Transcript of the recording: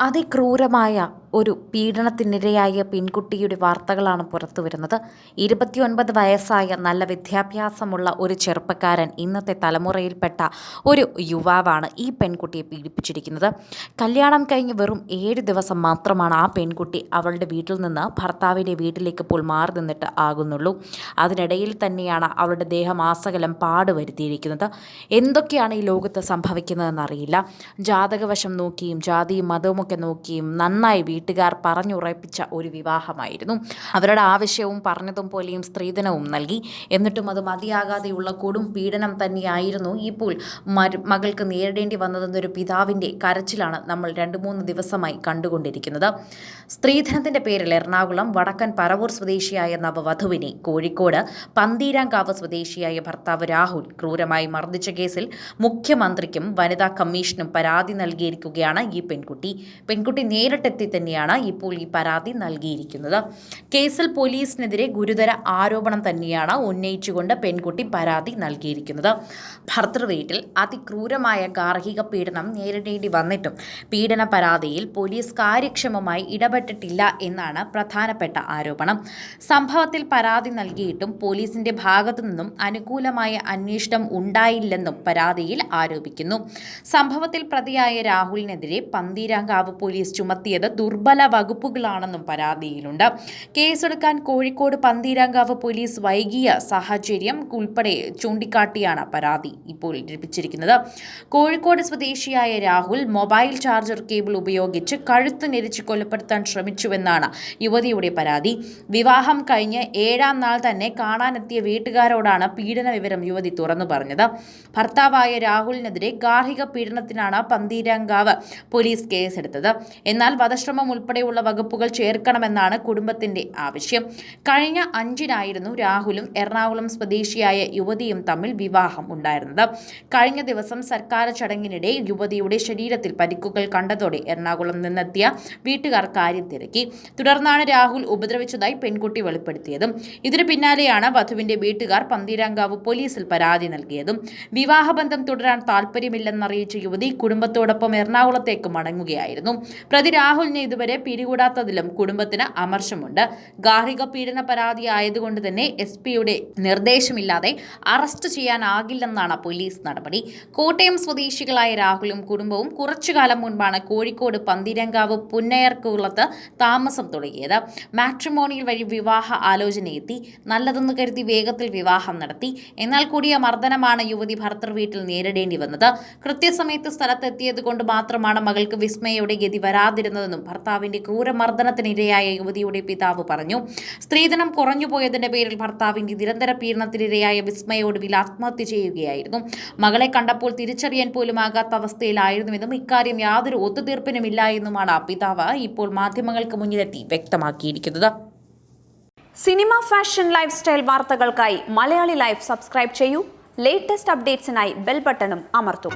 അതിക്രൂരമായ ഒരു പീഡനത്തിനിരയായ പെൺകുട്ടിയുടെ വാർത്തകളാണ് പുറത്തു വരുന്നത്. ഇരുപത്തിയൊൻപത് വയസ്സായ നല്ല വിദ്യാഭ്യാസമുള്ള ഒരു ചെറുപ്പക്കാരൻ ഇന്നത്തെ തലമുറയിൽപ്പെട്ട ഒരു യുവാവാണ് ഈ പെൺകുട്ടിയെ പീഡിപ്പിച്ചിരിക്കുന്നത്. കല്യാണം കഴിഞ്ഞ് വെറും ഏഴ് ദിവസം മാത്രമാണ് ആ പെൺകുട്ടി അവളുടെ വീട്ടിൽ നിന്ന് ഭർത്താവിന്റെ വീട്ടിലേക്ക് ഇപ്പോൾ മാറി നിന്നിട്ട് ആകുന്നുള്ളൂ. അതിനിടയിൽ തന്നെയാണ് അവളുടെ ദേഹം ആസകലം പാട് വരുത്തിയിരിക്കുന്നത് എന്തൊക്കെയാണ് ഈ ലോകത്ത് സംഭവിക്കുന്നതെന്നറിയില്ല ജാതകവശം നോക്കിയും ജാതിയും മതവുമൊക്കെ നോക്കിയും നന്നായി വീട്ടുകാർ പറഞ്ഞുറപ്പിച്ച ഒരു വിവാഹമായിരുന്നു. അവരുടെ ആവശ്യവും പറഞ്ഞതും പോലെയും സ്ത്രീധനവും നൽകി. എന്നിട്ടും അത് മതിയാകാതെയുള്ള കൊടും പീഡനം തന്നെയായിരുന്നു ഇപ്പോൾ മകൾക്ക് നേരിടേണ്ടി വന്നതെന്നൊരു പിതാവിന്റെ കരച്ചിലാണ് നമ്മൾ രണ്ട് മൂന്ന് ദിവസമായി കണ്ടുകൊണ്ടിരിക്കുന്നത്. സ്ത്രീധനത്തിന്റെ പേരിൽ എറണാകുളം വടക്കൻ പറവൂർ സ്വദേശിയായ നവവധുവിനെ കോഴിക്കോട് പന്തീരാങ്കാവ് സ്വദേശിയായ ഭർത്താവ് രാഹുൽ ക്രൂരമായി മർദ്ദിച്ച കേസിൽ മുഖ്യമന്ത്രിക്കും വനിതാ കമ്മീഷനും പരാതി നൽകിയിരിക്കുകയാണ് ഈ പെൺകുട്ടി. പെൺകുട്ടി നേരിട്ടെത്തി തന്നെയാണ് ഇപ്പോൾ ഈ പരാതി നൽകിയിരിക്കുന്നത്. കേസിൽ പോലീസിനെതിരെ ഗുരുതര ആരോപണം തന്നെയാണ് ഉന്നയിച്ചുകൊണ്ട് പെൺകുട്ടി പരാതി നൽകിയിരിക്കുന്നത്. ഭർത്തൃവീട്ടിൽ അതിക്രൂരമായ ഗാർഹിക പീഡനം നേരിടേണ്ടി വന്നിട്ടും പീഡന പരാതിയിൽ പോലീസ് കാര്യക്ഷമമായി ഇടപെട്ടിട്ടില്ല എന്നാണ് പ്രധാനപ്പെട്ട ആരോപണം. സംഭവത്തിൽ പരാതി നൽകിയിട്ടും പോലീസിന്റെ ഭാഗത്തു നിന്നും അനുകൂലമായ അന്വേഷണം ഉണ്ടായില്ലെന്നും പരാതിയിൽ ആരോപിക്കുന്നു. സംഭവത്തിൽ പ്രതിയായ രാഹുലിനെതിരെ പന്തീരാങ്കാവ് പോലീസ് ചുമത്തിയത് ദുർബല വകുപ്പുകളാണെന്നും പരാതിയിലുണ്ട്. കേസെടുക്കാൻ കോഴിക്കോട് പന്തീരാങ്കാവ് പോലീസ് വൈകിയ സാഹചര്യം ഉൾപ്പെടെ ചൂണ്ടിക്കാട്ടിയാണ് പരാതി ഇപ്പോൾ ലഭിച്ചിരിക്കുന്നത്. കോഴിക്കോട് സ്വദേശിയായ രാഹുൽ മൊബൈൽ ചാർജർ കേബിൾ ഉപയോഗിച്ച് കഴുത്ത് ഞെരിച്ച് കൊലപ്പെടുത്താൻ ശ്രമിച്ചുവെന്നാണ് യുവതിയുടെ പരാതി. വിവാഹം കഴിഞ്ഞ് ഏഴാം നാൾ തന്നെ കാണാനെത്തിയ വീട്ടുകാരോടാണ് പീഡന വിവരം യുവതി തുറന്നു പറഞ്ഞത്. ഭർത്താവായ രാഹുലിനെതിരെ ഗാർഹിക പീഡനത്തിനാണ് പന്തീരാങ്കാവ് പോലീസ് കേസെടുത്തത്. എന്നാൽ വധശ്രമം ഉൾപ്പെടെയുള്ള വകുപ്പുകൾ ചേർക്കണമെന്നാണ് കുടുംബത്തിന്റെ ആവശ്യം. കഴിഞ്ഞ അഞ്ചിനായിരുന്നു രാഹുലും എറണാകുളം സ്വദേശിയായ യുവതിയും തമ്മിൽ വിവാഹം ഉണ്ടായിരുന്നത്. കഴിഞ്ഞ ദിവസം സർക്കാർ ചടങ്ങിനിടെ യുവതിയുടെ ശരീരത്തിൽ പരിക്കുകൾ കണ്ടതോടെ എറണാകുളം നിന്നെത്തിയ വീട്ടുകാർ കാര്യം തിരക്കി. തുടർന്നാണ് രാഹുൽ ഉപദ്രവിച്ചതായി പെൺകുട്ടി വെളിപ്പെടുത്തിയതും. ഇതിനു പിന്നാലെയാണ് വധുവിന്റെ വീട്ടുകാർ പന്തീരാങ്കാവ് പോലീസിൽ പരാതി നൽകിയതും. വിവാഹബന്ധം തുടരാൻ താല്പര്യമില്ലെന്നറിയിച്ച യുവതി കുടുംബത്തോടൊപ്പം എറണാകുളത്തേക്ക് മടങ്ങുകയായിരുന്നു. പ്രതി രാഹുലിനെ ഇതുവരെ പിടികൂടാത്തതിലും കുടുംബത്തിന് അമർഷമുണ്ട്. ഗാർഹിക പീഡന പരാതി ആയതുകൊണ്ട് തന്നെ എസ് പിയുടെ നിർദ്ദേശമില്ലാതെ അറസ്റ്റ് ചെയ്യാനാകില്ലെന്നാണ് പോലീസ് നടപടി. കോട്ടയം സ്വദേശികളായ രാഹുലും കുടുംബവും കുറച്ചുകാലം മുൻപാണ് കോഴിക്കോട് പന്തിരങ്കാവ് പുന്നയർക്കുളത്ത് താമസം തുടങ്ങിയത്. മാട്രിമോണിയൽ വഴി വിവാഹ ആലോചനയെത്തി. നല്ലതെന്ന് കരുതി വേഗത്തിൽ വിവാഹം നടത്തി. എന്നാൽ കൂടിയ മർദ്ദനമാണ് യുവതി ഭർത്തൃ വീട്ടിൽ നേരിടേണ്ടി വന്നത്. കൃത്യസമയത്ത് സ്ഥലത്തെത്തിയത് കൊണ്ട് മാത്രമാണ് മകൾക്ക് വിസ്മയയുടെ ഗതി വരാതിരുന്നതെന്നും ഭർത്താവിന്റെ ക്രൂരമർദ്ദനത്തിനിരയായ യുവതിയുടെ പിതാവ് പറഞ്ഞു. സ്ത്രീധനം കുറഞ്ഞുപോയതിന്റെ പേരിൽ ഭർത്താവിന്റെ നിരന്തര പീഡനത്തിനിരയായ വിസ്മയോടുവിൽ ആത്മഹത്യ ചെയ്യുകയായിരുന്നു. മകളെ കണ്ടപ്പോൾ തിരിച്ചറിയാൻ പോലും ആകാത്ത അവസ്ഥയിലായിരുന്നുവെന്നും ഇക്കാര്യം യാതൊരു ഒത്തുതീർപ്പിനുമില്ല എന്നുമാണ് പിതാവ് ഇപ്പോൾ മാധ്യമങ്ങൾക്ക് മുന്നിലെത്തി വ്യക്തമാക്കിയിരിക്കുന്നത്. സിനിമ ഫാഷൻ ലൈഫ് സ്റ്റൈൽ വാർത്തകൾക്കായി മലയാളി ലൈഫ് സബ്സ്ക്രൈബ് ചെയ്യൂ. ലേറ്റസ്റ്റ് അപ്ഡേറ്റ്സിനായി ബെൽ ബട്ടണും അമർത്തും.